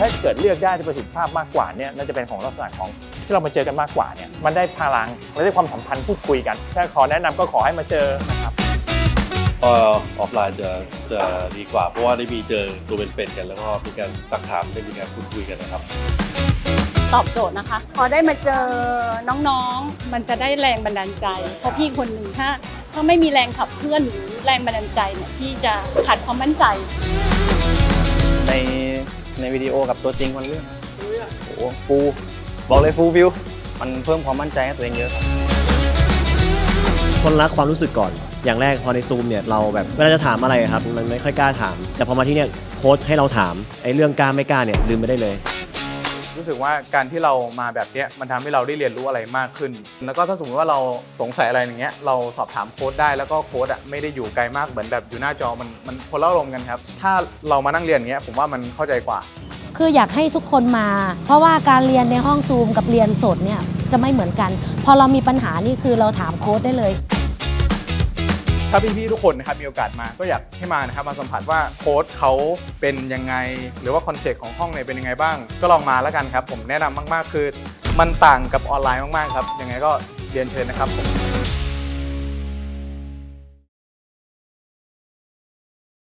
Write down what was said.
ถ้าเกิดเลือกได้ที่ประสิทธิภาพมากกว่าเนี่ยน่าจะเป็นของลักษณะของที่เรามาเจอกันมากกว่าเนี่ยมันได้พลังและได้ความสัมพันธ์พูดคุยกัน ถ้าขอแนะนำก็ขอให้มาเจอนะครับก็ออฟไลน์จะจะดีกว่า เพราะว่าได้มีเจอตัวเป็นๆกัน แล้วก็มีการสักถามได้มีการพูดคุยกันนะครับ ตอบโจทย์นะคะ พอได้มาเจอน้องๆ มันจะได้แรงบันดาลใจ เพราะพี่คนหนึ่งถ้าถ้าไม่มีแรงขับเคลื่อนหรือแรงบันดาลใจเนี่ยพี่จะขาดความมั่นใจ ใน ในวิดีโอกับตัวจริงมันเรื่องโอ้โหฟูลบอกเลยฟูลฟิวมันเพิ่มความมั่นใจให้ตัวเองเยอะครับ คนรักความรู้สึกก่อน อย่างแรกพอในซูมเนี่ยเราแบบเวลาจะถามอะไรอะครับ มันไม่ค่อยกล้าถาม แต่พอมาที่เนี่ยโค้ชให้เราถามไอ้เรื่องกล้าไม่กล้าเนี่ยลืมไปได้เลย รู้สึกว่าการที่เรามาแบบเนี้ยมันทำให้เราได้เรียนรู้อะไรมากขึ้น แล้วก็ถ้าสมมติว่าเราสงสัยอะไรอย่างเงี้ยเราสอบถามโค้ดได้แล้วก็โค้ดอะไม่ได้อยู่ไกลมากเหมือนแบบอยู่หน้าจอมันมันคนละอารมณ์กันครับ ถ้าเรามานั่งเรียนอย่างเงี้ยผมว่ามันเข้าใจกว่า คืออยากให้ทุกคนมา เพราะว่าการเรียนในห้องซูมกับเรียนสดเนี่ยจะไม่เหมือนกัน พอเรามีปัญหานี่คือเราถามโค้ดได้เลย ถ้าพี่ๆทุกคนนะครับมีโอกาสมาก็อยากให้มานะครับมาสัมผัสว่าโค้ดเขาเป็นยังไง หรือว่าคอนเซ็ปต์ของห้องเนี่ยเป็นยังไงบ้าง ก็ลองมาแล้วกันครับ ผมแนะนำมาก ๆ คือ มันต่างกับออนไลน์มากๆครับยังไงก็เรียนเชิญนะครับผม